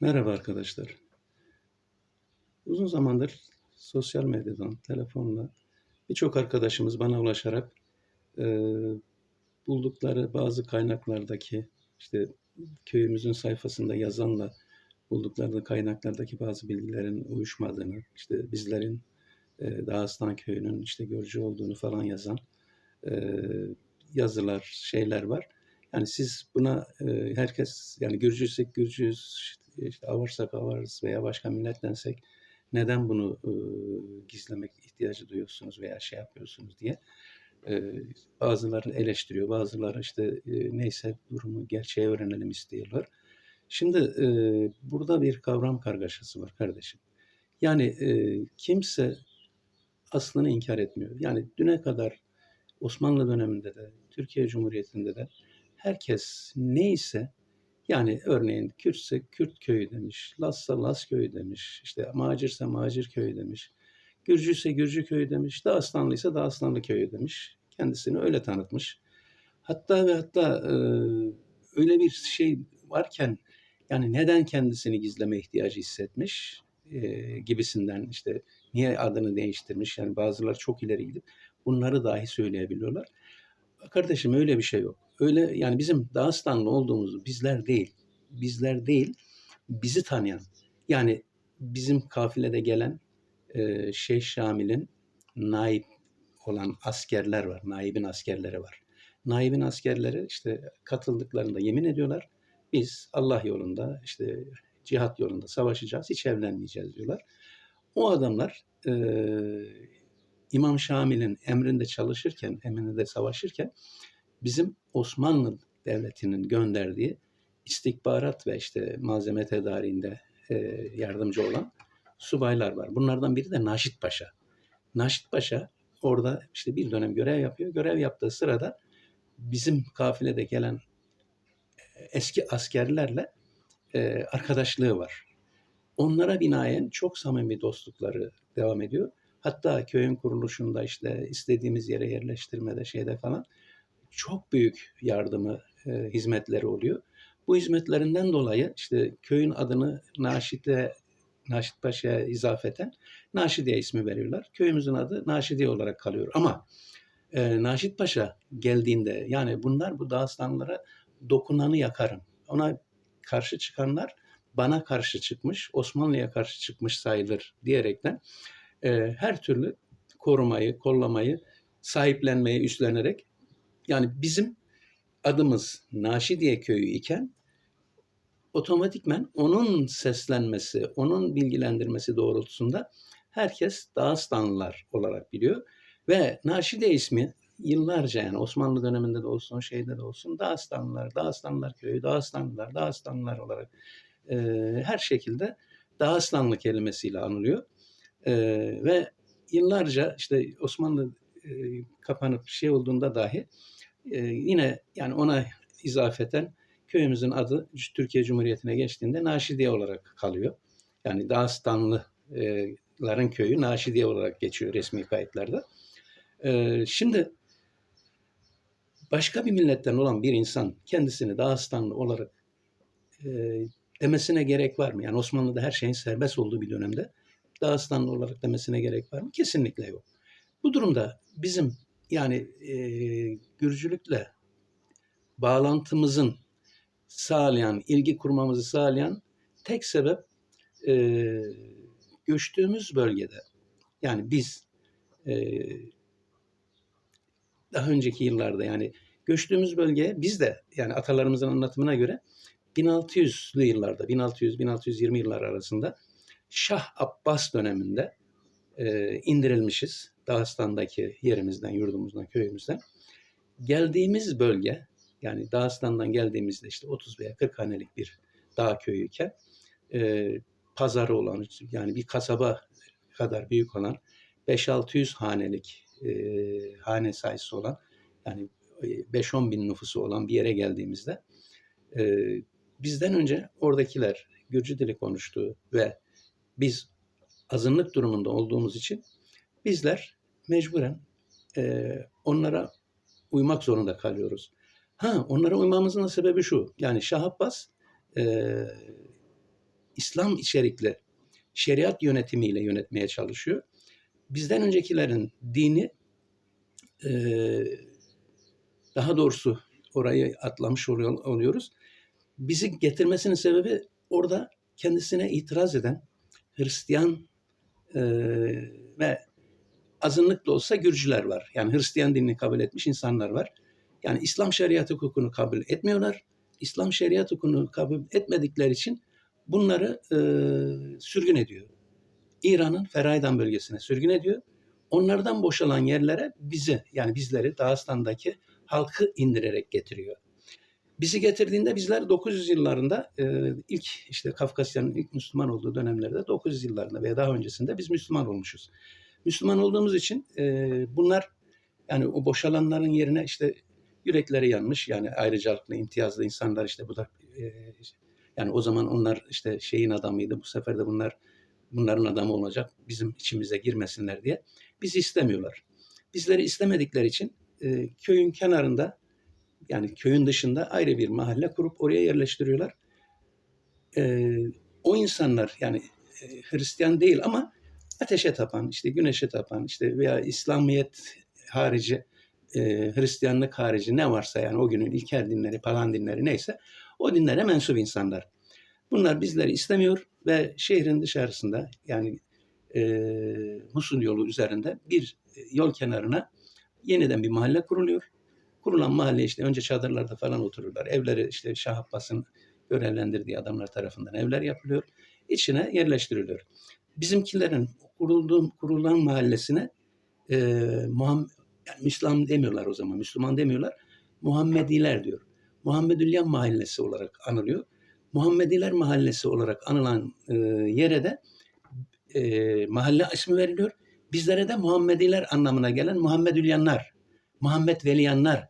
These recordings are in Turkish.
Merhaba arkadaşlar. Uzun zamandır sosyal medyadan, telefonla birçok arkadaşımız bana ulaşarak eee, buldukları bazı kaynaklardaki işte köyümüzün sayfasında yazanla buldukları kaynaklardaki bazı bilgilerin uyuşmadığını, işte bizlerin eee Dağıstan köyünün işte Gürcü olduğunu falan yazan eee, yazılar, şeyler var. Yani siz buna eee, herkes yani Gürcüysek Gürcüyüz, işte, Avarsak Avarız veya başka millettensek neden bunu eee, gizlemek ihtiyacı duyuyorsunuz veya şey yapıyorsunuz diye eee, bazıları eleştiriyor, bazıları işte eee, neyse durumu gerçeği öğrenelim istiyorlar. Şimdi eee, burada bir kavram kargaşası var kardeşim. Yani eee, kimse aslını inkar etmiyor. Yani düne kadar Osmanlı döneminde de, Türkiye Cumhuriyeti'nde de herkes neyse yani örneğin Kürtse Kürt köyü demiş, Lazsa Laz köyü demiş, işte Macirse Macir köyü demiş, Gürcüyse Gürcü köyü demiş, Dağıstanlıysa Dağıstanlı köyü demiş. Kendisini öyle tanıtmış. Hatta ve hatta e, öyle bir şey varken yani neden kendisini gizleme ihtiyacı hissetmiş e, gibisinden işte niye adını değiştirmiş yani bazıları çok ileri gidip bunları dahi söyleyebiliyorlar. Kardeşim öyle bir şey yok. Öyle yani bizim Dağıstanlı olduğumuzu bizler değil, bizler değil, bizi tanıyan yani bizim kafilede gelen e, Şeyh Şamil'in naip olan askerler var. Naibin askerleri var. Naibin askerleri işte katıldıklarında yemin ediyorlar. Biz Allah yolunda işte cihat yolunda savaşacağız, hiç evlenmeyeceğiz diyorlar. O adamlar e, İmam Şamil'in emrinde çalışırken, emrinde savaşırken bizim Osmanlı Devleti'nin gönderdiği istihbarat ve işte malzeme tedariğinde e, yardımcı olan subaylar var. Bunlardan biri de Naşit Paşa. Naşit Paşa orada işte bir dönem görev yapıyor. Görev yaptığı sırada bizim kafilede gelen e, eski askerlerle e, arkadaşlığı var. Onlara binaen çok samimi dostlukları devam ediyor. Hatta köyün kuruluşunda işte istediğimiz yere yerleştirmede şeyde falan çok büyük yardımı, e, hizmetleri oluyor. Bu hizmetlerinden dolayı işte köyün adını Naşit'e Naşit Paşa'ya izafeten Naşidiye ismi veriyorlar. Köyümüzün adı Naşidiye olarak kalıyor. Ama e, Naşit Paşa geldiğinde yani bunlar bu Dağıstanlılara dokunanı yakarım. Ona karşı çıkanlar bana karşı çıkmış, Osmanlı'ya karşı çıkmış sayılır diyerekten e, her türlü korumayı, kollamayı, sahiplenmeyi üstlenerek yani bizim adımız Naşidiye köyü iken otomatikmen onun seslenmesi, onun bilgilendirmesi doğrultusunda herkes Dağıstanlılar olarak biliyor. Ve Naşide ismi yıllarca yani Osmanlı döneminde de olsun, şeyde de olsun Dağıstanlılar, Dağıstanlılar köyü, Dağıstanlılar, Dağıstanlılar olarak e, her şekilde Dağıstanlı kelimesiyle anılıyor. E, ve yıllarca işte Osmanlı e, kapanıp şey olduğunda dahi e, yine yani ona izafeten köyümüzün adı Türkiye Cumhuriyeti'ne geçtiğinde Naşidiye olarak kalıyor. Yani Dağıstanlıların köyü Naşidiye olarak geçiyor resmi kayıtlarda. E, şimdi başka bir milletten olan bir insan kendisini Dağıstanlı olarak e, demesine gerek var mı? Yani Osmanlı'da her şeyin serbest olduğu bir dönemde Dağıstanlı olarak demesine gerek var mı? Kesinlikle yok. Bu durumda bizim yani e, Gürcülükle bağlantımızın sağlayan, ilgi kurmamızı sağlayan tek sebep e, göçtüğümüz bölgede yani biz e, daha önceki yıllarda yani göçtüğümüz bölgeye biz de yani atalarımızın anlatımına göre 1600'lü yıllarda 1600-1620 yıllar arasında Şah Abbas döneminde e, indirilmişiz. Dağıstan'daki yerimizden, yurdumuzdan, köyümüzden. Geldiğimiz bölge yani Dağıstan'dan geldiğimizde işte 30 veya 40 hanelik bir dağ köyüyken e, pazarı olan yani bir kasaba kadar büyük olan 5-600 hanelik e, hane sayısı olan yani 5-10 bin nüfusu olan bir yere geldiğimizde e, bizden önce oradakiler Gürcü dili konuştuğu ve biz azınlık durumunda olduğumuz için bizler mecburen e, onlara uymak zorunda kalıyoruz. Ha onlara uymamızın sebebi şu. Yani Şah Abbas e, İslam içerikli şeriat yönetimiyle yönetmeye çalışıyor. Bizden öncekilerin dini e, daha doğrusu orayı atlamış oluyor, oluyoruz. Bizi getirmesinin sebebi orada kendisine itiraz eden Hristiyan e, ve azınlık da olsa Gürcüler var. Yani Hristiyan dinini kabul etmiş insanlar var. Yani İslam şeriat hukukunu kabul etmiyorlar. İslam şeriat hukukunu kabul etmedikleri için bunları e, sürgün ediyor. İran'ın Feraydan bölgesine sürgün ediyor. Onlardan boşalan yerlere bizi yani bizleri Dağıstan'daki halkı indirerek getiriyor. Bizi getirdiğinde bizler 900 yıllarında e, ilk işte Kafkasya'nın ilk Müslüman olduğu dönemlerde 900 yıllarında veya daha öncesinde biz Müslüman olmuşuz. Müslüman olduğumuz için e, bunlar yani o boşalanların yerine işte yürekleri yanmış yani ayrıcalıklı imtiyazlı insanlar işte bu da e, yani o zaman onlar işte şeyin adamıydı bu sefer de bunlar bunların adamı olacak bizim içimize girmesinler diye bizi istemiyorlar. Bizleri istemedikleri için e, köyün kenarında yani köyün dışında ayrı bir mahalle kurup oraya yerleştiriyorlar. E, o insanlar yani e, Hristiyan değil ama ateşe tapan, işte güneşe tapan, işte veya İslamiyet harici, e, Hristiyanlık harici ne varsa yani o günün ilkel dinleri, pagan dinleri neyse o dinlere mensup insanlar. Bunlar bizleri istemiyor ve şehrin dışarısında yani e, Musul yolu üzerinde bir yol kenarına yeniden bir mahalle kuruluyor. Kurulan mahalle işte önce çadırlarda falan otururlar. Evleri işte Şah Abbas'ın görevlendirdiği adamlar tarafından evler yapılıyor. İçine yerleştiriliyor. Bizimkilerin kurulduğum, kurulan mahallesine e, Muhammed, yani Müslüman demiyorlar o zaman, Müslüman demiyorlar. Muhammediler diyor. Muhammedülyan Mahallesi olarak anılıyor. Muhammediler Mahallesi olarak anılan e, yere de e, mahalle ismi veriliyor. Bizlere de Muhammediler anlamına gelen Muhammedülyanlar, Muhammed Veliyanlar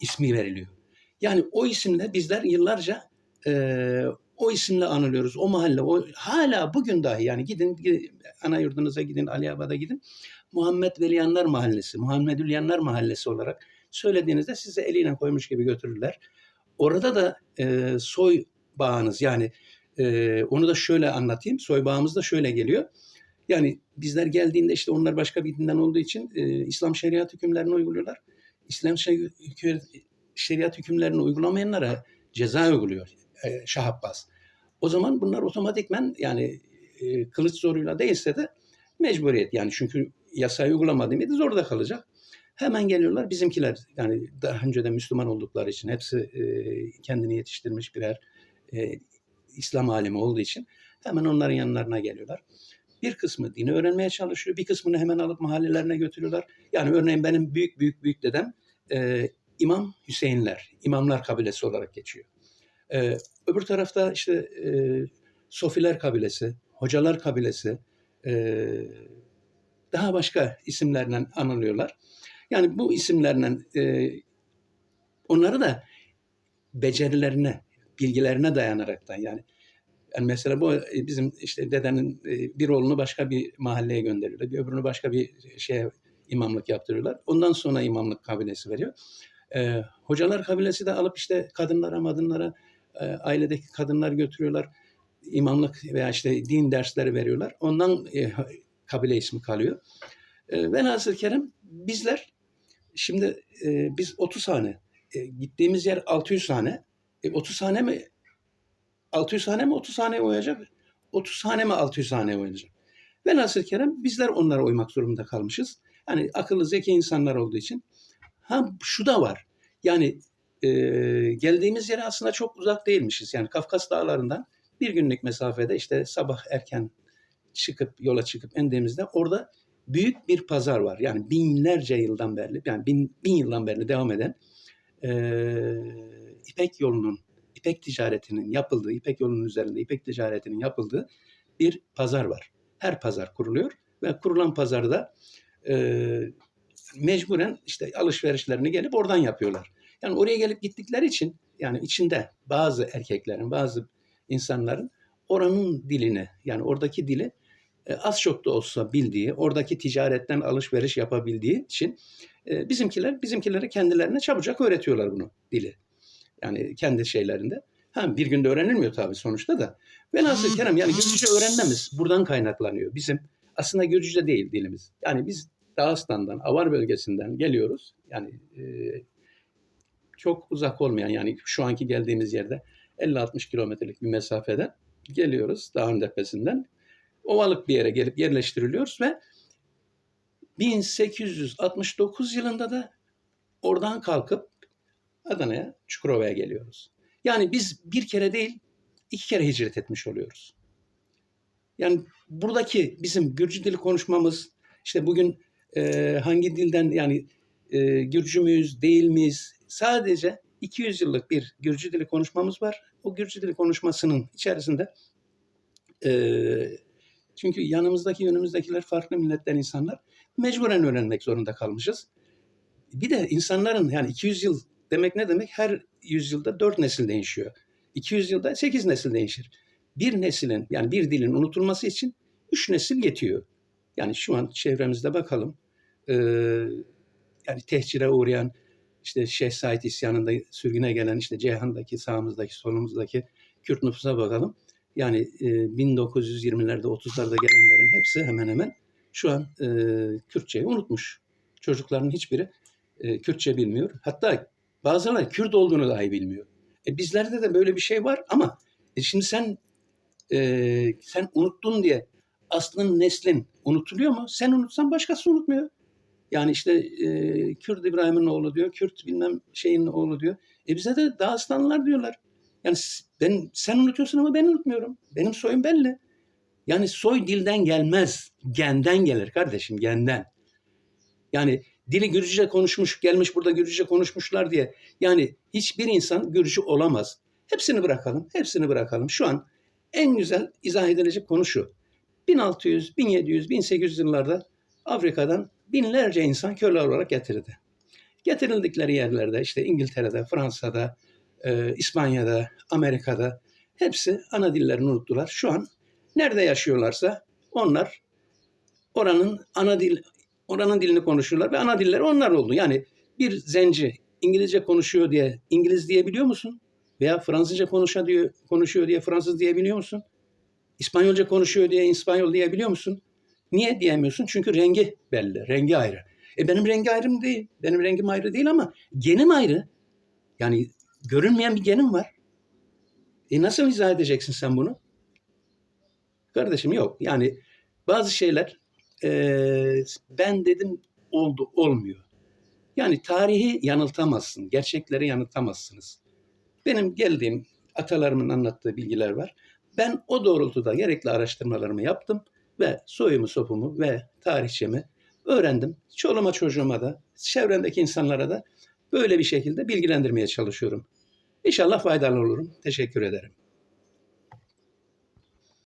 ismi veriliyor. Yani o isimle bizler yıllarca e, o isimle anılıyoruz. O mahalle, o hala bugün dahi yani gidin, gidin ana yurdunuza gidin, Aliyabad'a gidin. Muhammed Veliyanlar Mahallesi, Muhammedülyanlar Mahallesi olarak söylediğinizde size eliyle koymuş gibi götürürler. Orada da e, soy bağınız yani e, onu da şöyle anlatayım. Soy bağımız da şöyle geliyor. Yani bizler geldiğinde işte onlar başka bir dinden olduğu için e, İslam şeriat hükümlerini uyguluyorlar. İslam şeriat hükümlerini uygulamayanlara ceza uyguluyor e, Şah Abbas. O zaman bunlar otomatikmen yani e, kılıç zoruyla değilse de mecburiyet yani çünkü yasayı uygulamadığı mıydı zorda kalacak. Hemen geliyorlar bizimkiler yani daha önce de Müslüman oldukları için hepsi e, kendini yetiştirmiş birer e, İslam alemi olduğu için hemen onların yanlarına geliyorlar. Bir kısmı dini öğrenmeye çalışıyor. Bir kısmını hemen alıp mahallelerine götürüyorlar. Yani örneğin benim büyük büyük büyük dedem e, İmam Hüseyinler, imamlar kabilesi olarak geçiyor. E, öbür tarafta işte e, Sofiler kabilesi, Hocalar kabilesi, e, daha başka isimlerle anılıyorlar. Yani bu isimlerle e, onları da becerilerine, bilgilerine dayanaraktan yani yani mesela bu bizim işte dedenin bir oğlunu başka bir mahalleye gönderiyorlar. Bir öbürünü başka bir şeye imamlık yaptırıyorlar. Ondan sonra imamlık kabilesi veriyor. E, hocalar kabilesi de alıp işte kadınlara, madınlara, e, ailedeki kadınlar götürüyorlar. İmamlık veya işte din dersleri veriyorlar. Ondan e, kabile ismi kalıyor. E, velhasıl kerim bizler şimdi e, biz 30 hane e, gittiğimiz yer 600 hane. E, 30 hane mi 600 hane mi 30 hane uyacak? 30 hane mi 600 hane uyacak? Velhasıl kerim bizler onlara uymak zorunda kalmışız. Yani akıllı zeki insanlar olduğu için. Ha şu da var. Yani e, geldiğimiz yere aslında çok uzak değilmişiz. Yani Kafkas dağlarından bir günlük mesafede işte sabah erken çıkıp yola çıkıp indiğimizde orada büyük bir pazar var. Yani binlerce yıldan beri yani bin, bin yıldan beri devam eden e, İpek yolunun İpek ticaretinin yapıldığı, İpek yolunun üzerinde İpek ticaretinin yapıldığı bir pazar var. Her pazar kuruluyor ve kurulan pazarda e, mecburen işte alışverişlerini gelip oradan yapıyorlar. Yani oraya gelip gittikleri için yani içinde bazı erkeklerin, bazı insanların oranın dilini yani oradaki dili e, az çok da olsa bildiği, oradaki ticaretten alışveriş yapabildiği için e, bizimkiler bizimkileri kendilerine çabucak öğretiyorlar bunu dili. Yani kendi şeylerinde. Ha, bir günde öğrenilmiyor tabii sonuçta da. Velhasıl Kerem yani Gürcüce öğrenmemiz buradan kaynaklanıyor. Bizim aslında Gürcüce değil dilimiz. Yani biz Dağıstan'dan, Avar bölgesinden geliyoruz. Yani e, çok uzak olmayan yani şu anki geldiğimiz yerde 50-60 kilometrelik bir mesafeden geliyoruz dağın tepesinden. Ovalık bir yere gelip yerleştiriliyoruz ve 1869 yılında da oradan kalkıp Adana'ya, Çukurova'ya geliyoruz. Yani biz bir kere değil, iki kere hicret etmiş oluyoruz. Yani buradaki bizim Gürcü dili konuşmamız, işte bugün e, hangi dilden yani e, Gürcü müyüz, değil miyiz? Sadece 200 yıllık bir Gürcü dili konuşmamız var. O Gürcü dili konuşmasının içerisinde e, çünkü yanımızdaki yönümüzdekiler farklı milletten insanlar mecburen öğrenmek zorunda kalmışız. Bir de insanların yani 200 yıl demek ne demek? Her yüzyılda 4 nesil değişiyor. 200 yılda 8 nesil değişir. Bir neslin yani bir dilin unutulması için 3 nesil yetiyor. Yani şu an çevremizde bakalım. Ee, yani tehcire uğrayan işte Şeyh Said isyanında sürgüne gelen işte Ceyhan'daki sağımızdaki solumuzdaki Kürt nüfusa bakalım. Yani e, 1920'lerde 30'larda gelenlerin hepsi hemen hemen şu an e, Kürtçeyi unutmuş. Çocukların hiçbiri e, Kürtçe bilmiyor. Hatta bazıları Kürt olduğunu dahi bilmiyor. E, bizlerde de böyle bir şey var ama e, şimdi sen e, sen unuttun diye aslın neslin unutuluyor mu? Sen unutsan başkası unutmuyor. Yani işte e, Kürt İbrahim'in oğlu diyor, Kürt bilmem şeyin oğlu diyor. E bize de Dağıstanlılar diyorlar. Yani ben sen unutuyorsun ama ben unutmuyorum. Benim soyum belli. Yani soy dilden gelmez, genden gelir kardeşim, genden. Yani dili Gürcüce konuşmuş, gelmiş burada Gürcüce konuşmuşlar diye. Yani hiçbir insan Gürcü olamaz. Hepsini bırakalım, hepsini bırakalım. Şu an en güzel izah edilecek konu şu. 1600, 1700, 1800 yıllarda Afrika'dan binlerce insan köle olarak getirildi. Getirildikleri yerlerde işte İngiltere'de, Fransa'da, e, İspanya'da, Amerika'da hepsi ana dillerini unuttular. Şu an nerede yaşıyorlarsa onlar oranın ana dil oranın dilini konuşuyorlar ve ana dilleri onlar oldu. Yani bir zenci İngilizce konuşuyor diye İngiliz diyebiliyor musun? Veya Fransızca konuşuyor diye, konuşuyor diye Fransız diyebiliyor musun? İspanyolca konuşuyor diye İspanyol diyebiliyor musun? Niye diyemiyorsun? Çünkü rengi belli, rengi ayrı. E benim rengi ayrım değil, benim rengim ayrı değil ama genim ayrı. Yani görünmeyen bir genim var. E nasıl izah edeceksin sen bunu? Kardeşim yok. Yani bazı şeyler eee, ben dedim oldu olmuyor. Yani tarihi yanıltamazsın, gerçekleri yanıltamazsınız. Benim geldiğim atalarımın anlattığı bilgiler var. Ben o doğrultuda gerekli araştırmalarımı yaptım ve soyumu sopumu ve tarihçemi öğrendim. Çoluğuma çocuğuma da çevremdeki insanlara da böyle bir şekilde bilgilendirmeye çalışıyorum. İnşallah faydalı olurum. Teşekkür ederim.